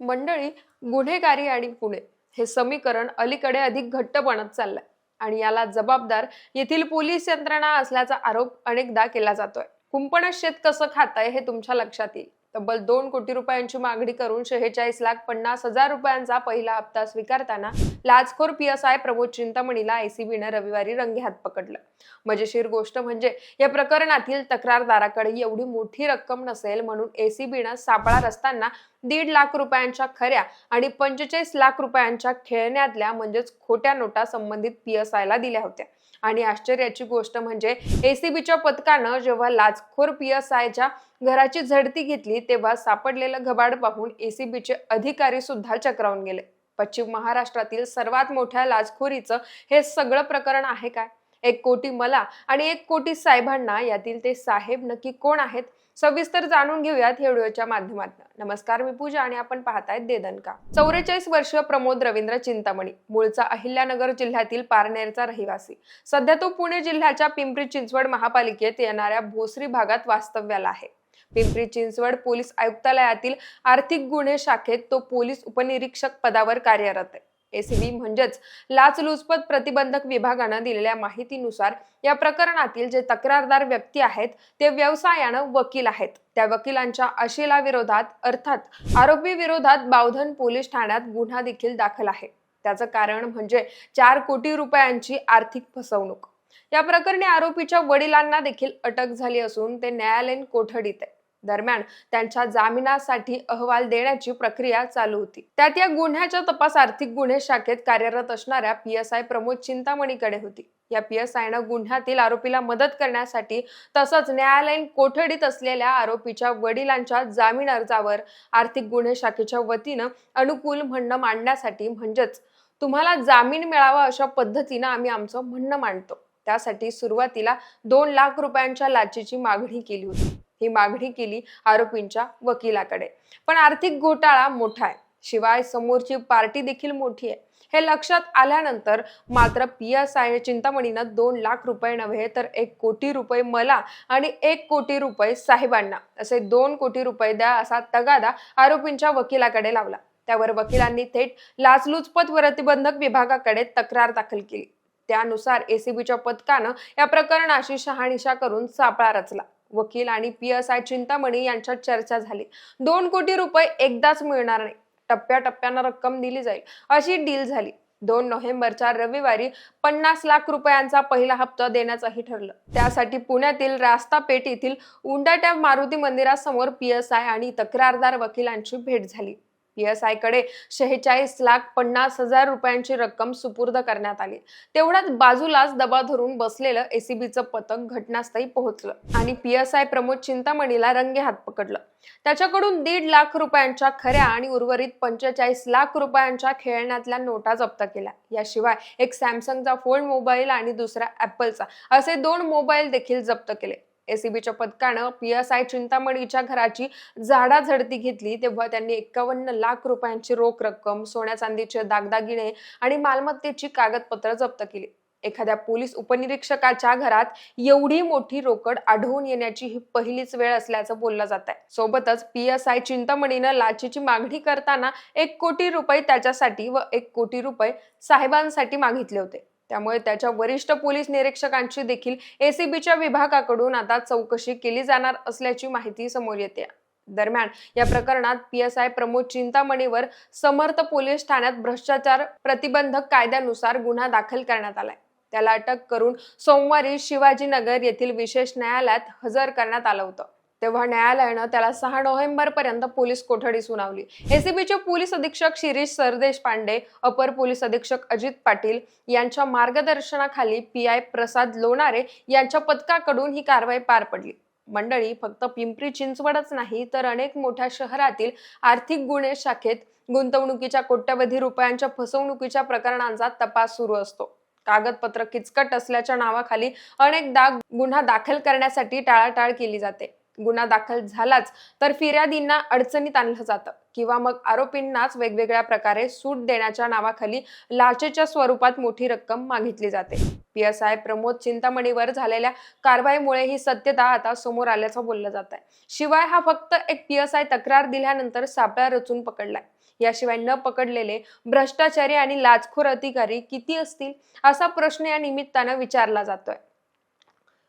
मंडळी गुन्हेगारी आणि पुणे हे समीकरण अलीकडे अधिक घट्ट बनत चाललंय आणि याला जबाबदार येथील पोलीस यंत्रणा असल्याचा आरोप अनेकदा केला जातोय. कुंपण शेत कसं खाताय हे तुमच्या लक्षात येईल. तब्बल दोन कोटी रुपयांची मागणी करून शेहेचाळीस लाख पन्नास हजार रुपयांचा पहिला हप्ता स्वीकारताना लाचखोर पी एस आय प्रमोद चिंतामणीला एसीबीनं रविवारी रंगेहात पकडलं. मजेशीर गोष्ट म्हणजे या प्रकरणातील तक्रारदाराकडे एवढी मोठी रक्कम नसेल म्हणून एसीबीनं सापळा रचताना दीड लाख रुपयांच्या खऱ्या आणि पंचेचाळीस लाख रुपयांच्या खेळण्यातल्या म्हणजेच खोट्या नोटा संबंधित पी एस आयला दिल्या होत्या. आणि आश्चर्याची गोष्ट म्हणजे एसीबीच्या पथकानं जेव्हा लाचखोर पी एस आयच्या घराची झडती घेतली तेव्हा सापडलेलं घबाड पाहून एसीबीचे अधिकारी सुद्धा चक्रावून गेले. पश्चिम महाराष्ट्रातील सर्वात मोठ्या लाचखोरीचं हे सगळं प्रकरण आहे काय? एक कोटी मला आणि एक कोटी साहेबांना यातील ते साहेब नक्की कोण आहेत? सविस्तर जाणून घेऊयात या व्हिडिओच्या माध्यमातून. नमस्कार मी पूजा आणि आपण पाहतायत देदनका. चौवेचाळीस वर्षीय प्रमोद रवींद्र चिंतामणी मूळचा अहिल्यानगर जिल्ह्यातील पारनेरचा रहिवासी. सध्या तो पुणे जिल्ह्याच्या पिंपरी चिंचवड महापालिकेत येणाऱ्या भोसरी भागात वास्तव्याला आहे. पिंपरी चिंचवड पोलीस आयुक्तालयातील आर्थिक गुन्हे शाखेत तो पोलीस उपनिरीक्षक पदावर कार्यरत आहे. एसीबी म्हणजेच लाचलुचपत प्रतिबंधक विभागानं दिलेल्या माहितीनुसार या प्रकरणातील जे तक्रारदार व्यक्ती आहेत ते व्यवसायानं वकील आहेत. त्या वकिलांच्या अशिला विरोधात अर्थात आरोपी विरोधात बावधन पोलीस ठाण्यात गुन्हा देखील दाखल आहे. त्याचं कारण म्हणजे चार कोटी रुपयांची आर्थिक फसवणूक. या प्रकरणी आरोपीच्या वडिलांना देखील अटक झाली असून ते न्यायालयीन कोठडीत आहे. दरम्यान त्यांच्या जामिनासाठी अहवाल देण्याची प्रक्रिया चालू होती. त्यात या गुन्ह्याचा तपास आर्थिक गुन्हे शाखेत कार्यरत असणाऱ्या पी एस आय प्रमोद चिंतामणीकडे होती. या पी एस आयनं गुन्ह्यातील आरोपीला मदत करण्यासाठी तसंच न्यायालयीन कोठडीत असलेल्या आरोपीच्या वडिलांच्या जामीन अर्जावर आर्थिक गुन्हे शाखेच्या वतीनं अनुकूल म्हणणं मांडण्यासाठी म्हणजेच तुम्हाला जामीन मिळावा अशा पद्धतीनं आम्ही आमचं म्हणणं मांडतो. त्यासाठी सुरुवातीला दोन लाख रुपयांच्या लाचेची मागणी केली होती. ही मागणी केली आरोपींच्या वकिलाकडे. पण आर्थिक घोटाळा मोठा आहे. शिवाय समोरची पार्टी देखील मोठी आहे. हे लक्षात आल्यानंतर मात्र पी एस आय चिंतामणीनं दोन लाख रुपये नव्हे तर एक कोटी रुपये मला आणि एक कोटी रुपये साहेबांना असे दोन कोटी रुपये द्या असा तगादा आरोपींच्या वकिलाकडे लावला. त्यावर वकिलांनी थेट लाचलुचपत प्रतिबंधक विभागाकडे तक्रार दाखल केली. त्यानुसार एसीबीच्या पथकानं या प्रकरणाशी शहानिशा करून सापळा रचला. वकील आणि पी एस आय चिंतामणी यांच्यात चर्चा झाली. दोन कोटी रुपये एकदाच मिळणार नाही. टप्प्याटप्प्यानं रक्कम दिली जाईल. अशी डील झाली. दोन नोव्हेंबरच्या रविवारी पन्नास लाख रुपयांचा पहिला हप्ता देण्याचंही ठरलं. त्यासाठी पुण्यातील रास्ता पेठ येथील उंडाट्या मारुती मंदिरासमोर पी एस आय आणि तक्रारदार वकिलांची भेट झाली. पीएसआयकडे कडे शेहेचाळीस लाख पन्नास हजार रुपयांची रक्कम सुपूर्द करण्यात आली. तेवढ्याच बाजूलाच दबा धरून बसलेलं एसीबीचं पथक घटनास्थळी पोहोचलं आणि पीएसआय प्रमोद चिंतामणीला रंगे हात पकडलं. त्याच्याकडून दीड लाख रुपयांच्या खऱ्या आणि उर्वरित पंचेचाळीस लाख रुपयांच्या खेळण्यातल्या नोटा जप्त केल्या. याशिवाय एक सॅमसंगचा फोन मोबाईल आणि दुसरा ऍपलचा असे दोन मोबाईल देखील जप्त केले. एसीबीच्या पथकानं पी एस आय चिंतामणीच्या घराची झाडाझडती घेतली. तेव्हा त्यांनी एकावन्न लाख रुपयांची रोख रक्कम सोन्या चांदीचे दागदागिने आणि मालमत्तेची कागदपत्र जप्त केली. एखाद्या पोलीस उपनिरीक्षकाच्या घरात एवढी मोठी रोकड आढळून येण्याची ही पहिलीच वेळ असल्याचं बोललं जात आहे सोबतच पी एस आय चिंतामणीनं लाचेची मागणी करताना एक कोटी रुपये त्याच्यासाठी व एक कोटी रुपये साहेबांसाठी मागितले होते. त्यामुळे त्याच्या वरिष्ठ पोलीस निरीक्षकांची देखील एसीबीच्या विभागाकडून आता चौकशी केली जाणार असल्याची माहिती समोर येते. दरम्यान या प्रकरणात पी एस आय प्रमोद चिंतामणीवर समर्थ पोलीस ठाण्यात भ्रष्टाचार प्रतिबंधक कायद्यानुसार गुन्हा दाखल करण्यात आलाय. त्याला अटक करून सोमवारी शिवाजीनगर येथील विशेष न्यायालयात हजर करण्यात आलं होतं. तेव्हा न्यायालयानं त्याला सहा नोव्हेंबर पर्यंत पोलीस कोठडी सुनावली. एसीबीचे पोलीस अधीक्षक शिरीष सरदेश पांडे अपर पोलीस अधीक्षक अजित पाटील यांच्या मार्गदर्शनाखाली पी आय प्रसाद लोणारे यांच्या पथकाकडून ही कारवाई पार पडली. मंडळी फक्त पिंपरी चिंचवडच नाही तर अनेक मोठ्या शहरातील आर्थिक गुन्हे शाखेत गुंतवणुकीच्या कोट्यवधी रुपयांच्या फसवणुकीच्या प्रकरणांचा तपास सुरू असतो. कागदपत्र किचकट असल्याच्या नावाखाली अनेकदा गुन्हा दाखल करण्यासाठी टाळाटाळ केली जाते. गुन्हा दाखल झालाच तर फिर्यादींना अडचणीत आणलं जातं. किंवा मग आरोपींनाच वेगवेगळ्या प्रकारे सूट देण्याच्या नावाखाली लाचेच्या स्वरूपात मोठी रक्कम मागितली जाते. पी एस आय प्रमोद चिंतामणीवर झालेल्या कारवाईमुळे ही सत्यता आता समोर आल्याचं बोललं जात आहे शिवाय हा फक्त एक पी एस आय तक्रार दिल्यानंतर सापळा रचून पकडलाय. याशिवाय न पकडलेले भ्रष्टाचारी आणि लाचखोर अधिकारी किती असतील असा प्रश्न या निमित्तानं विचारला जातोय.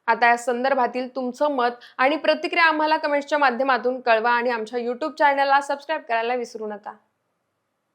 आता या संदर्भातील तुमचं मत आणि प्रतिक्रिया आम्हाला कमेंट्सच्या माध्यमातून कळवा आणि आमच्या यूट्यूब चॅनलला सबस्क्राईब करायला विसरू नका.